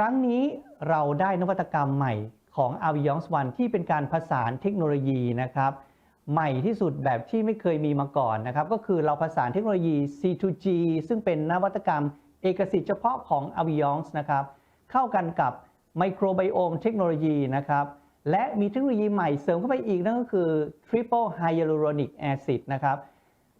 รั้งนี้เราได้นวัตกรรมใหม่ของ a v i o n 1ที่เป็นการผสานเทคโนโลยีนะครับใหม่ที่สุดแบบที่ไม่เคยมีมาก่อนนะครับ ก็คือเราผสานเทคโนโลยี C2G ซึ่งเป็นนวัตกรรมเอกสิทธิ์เฉพาะของ a v i o n นะครับเข้ากันกับไมโครไบโอมเทคโนโลยีนะครับและมีเทคโนโลยีใหม่เสริมเข้าไปอีกนั่นก็คือ Triple Hyaluronic Acid นะครับ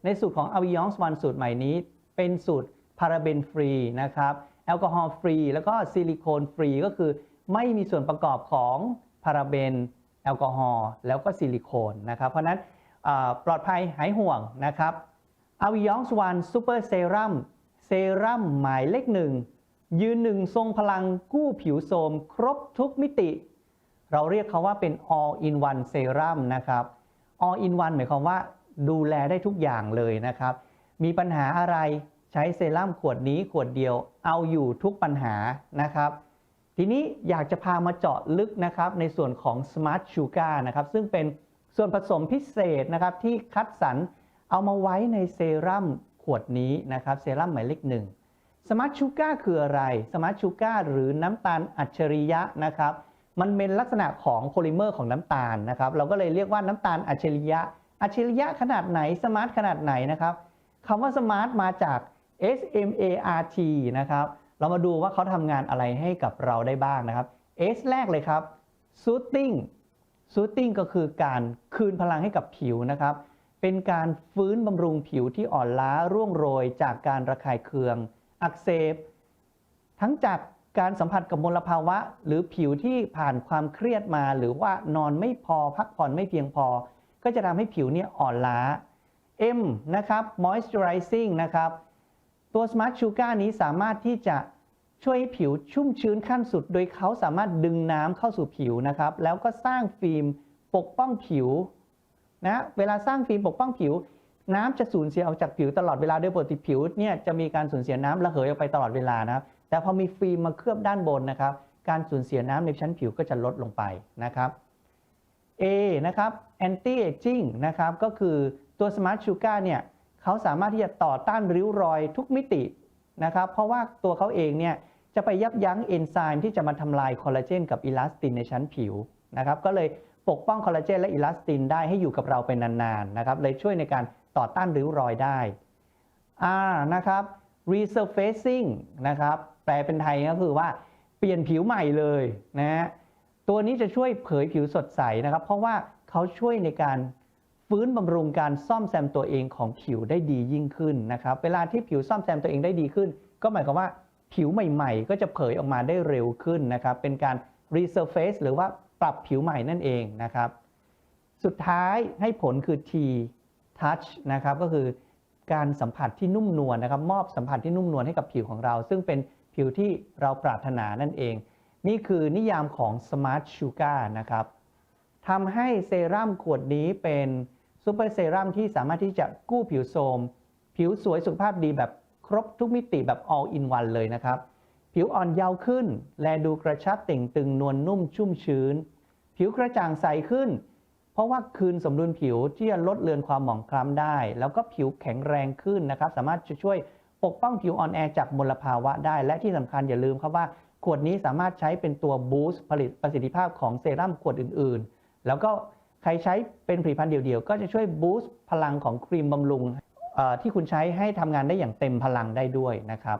ในสูตรของ a v i o n 1สูตรใหม่นี้ เป็นสูตรพาราเบนฟรีนะครับ แอลกอฮอล์ฟรีแล้วก็ซิลิโคนฟรีก็คือไม่มีส่วนประกอบของพาราเบน แอลกอฮอล์แล้วก็ซิลิโคนนะครับ เพราะนั้นปลอดภัยหายห่วงนะครับ a v i o n 1 Super Serum เซรั่มหมายเลขหนึ่งยืนหนึ่งทรงพลังกู้ผิวโทรมครบทุกมิติ เราเรียกเขาว่าเป็น all in one serum นะครับ all in one หมายความว่าดูแลได้ทุกอย่างเลยนะครับ มีปัญหาอะไร ใช้เซรั่มขวดนี้ขวดเดียวเอาอยู่ทุกปัญหานะครับ ทีนี้อยากจะพามาเจาะลึกนะครับในส่วนของ Smart Sugar นะครับซึ่งเป็นส่วนผสมพิเศษนะครับที่คัดสรรเอามาไว้ในเซรั่มขวดนี้นะครับเซรั่มหมายเลขหนึ่งสมาร์ทชูการ์คืออะไรสมาร์ทชูการ์หรือน้ำตาลอัจฉริยะนะครับมันเป็นลักษณะของโพลิเมอร์ของน้ำตาลนะครับเราก็เลยเรียกว่าน้ำตาลอัจฉริยะอัจฉริยะขนาดไหนสมาร์ทขนาดไหนนะครับคำว่าสมาร์ทมาจาก S M A R T นะครับ เรามาดูว่าเขาทำงานอะไรให้กับเราได้บ้างนะครับ S แรกเลยครับ soothing soothing ก็คือการคืนพลังให้กับผิวนะครับ เป็นการฟื้นบำรุงผิวที่อ่อนล้าร่วงโรย จากการระคายเคือง อักเสบ ทั้งจากการสัมผัสกับมลภาวะ หรือผิวที่ผ่านความเครียดมา หรือว่านอนไม่พอพักผ่อนไม่เพียงพอ ก็จะทำให้ผิวเนี่ยอ่อนล้า M นะครับ moisturizing นะครับ ตัว Smart Sugar นี้สามารถที่จะช่วยให้ผิวชุ่มชื้นขั้นสุด โดยเขาสามารถดึงน้ำเข้าสู่ผิวนะครับ แล้วก็สร้างฟิล์มปกป้องผิวนะเวลาสร้างฟิล์มปกป้องผิว น้ำจะสูญเสียออกจากผิวตลอดเวลาโดยปกติผิวเนี่ยจะมีการสูญเสียน้ำระเหยออกไปตลอดเวลานะครับ แต่พอมีฟิล์มมาเคลือบด้านบนนะครับ การสูญเสียน้ำในชั้นผิวก็จะลดลงไปนะครับ A นะครับ anti aging นะครับก็คือตัว Smart Sugar เนี่ย เขาสามารถที่จะต่อต้านริ้วรอยทุกมิตินะครับ เพราะว่าตัวเขาเองเนี่ยจะไปยับยั้งเอนไซม์ที่จะมาทำลายคอลลาเจนกับอิลาสตินในชั้นผิวนะครับ ก็เลยปกป้องคอลลาเจนและอิลาสตินได้ให้อยู่กับเราไปนานๆนะครับ เลยช่วยในการต่อต้านริ้วรอยได้ R นะครับ resurfacing นะครับ แปลเป็นไทยก็คือว่าเปลี่ยนผิวใหม่เลยนะฮะ ตัวนี้จะช่วยเผยผิวสดใสนะครับ เพราะว่าเขาช่วยในการ ฟื้นบำรุงการซ่อมแซมตัวเองของผิวได้ดียิ่งขึ้นนะครับ เวลาที่ผิวซ่อมแซมตัวเองได้ดีขึ้น ก็หมายความว่าผิวใหม่ ๆ ก็จะเผยออกมาได้เร็วขึ้นนะครับ เป็นการ resurface หรือว่าปรับผิวใหม่นั่นเองนะครับ สุดท้ายให้ผลคือ T touch นะครับ ก็คือการสัมผัสที่นุ่มนวลนะครับ มอบสัมผัสที่นุ่มนวลให้กับผิวของเรา ซึ่งเป็นผิวที่เราปรารถนานั่นเอง นี่คือนิยามของ Smart Sugar นะครับทำให้เซรั่มขวดนี้เป็น ซูเปอร์เซรั่มที่สามารถที่จะกู้ผิวโทมผิวสวยสุขภาพดีแบบครบทุกมิติแบบ all in one เลยนะครับ ผิวอ่อนเยาว์ขึ้น แลดูกระชับเต่งตึงนวลนุ่มชุ่มชื้น ผิวกระจ่างใสขึ้น เพราะว่าคืนสมดุลผิวที่จะลดเลือนความหมองคล้ำได้ แล้วก็ผิวแข็งแรงขึ้นนะครับ สามารถจะช่วยปกป้องผิวอ่อนแอจากมลภาวะได้ และที่สำคัญอย่าลืมครับว่า ขวดนี้สามารถใช้เป็นตัวบูสต์ผลิตประสิทธิภาพของเซรั่มขวดอื่นๆ แล้วก็ ใครใช้เป็นผลิตภัณฑ์เดี่ยวๆ ก็จะช่วยบูสต์พลังของครีมบำรุงที่คุณใช้ให้ทำงานได้อย่างเต็มพลังได้ด้วยนะครับ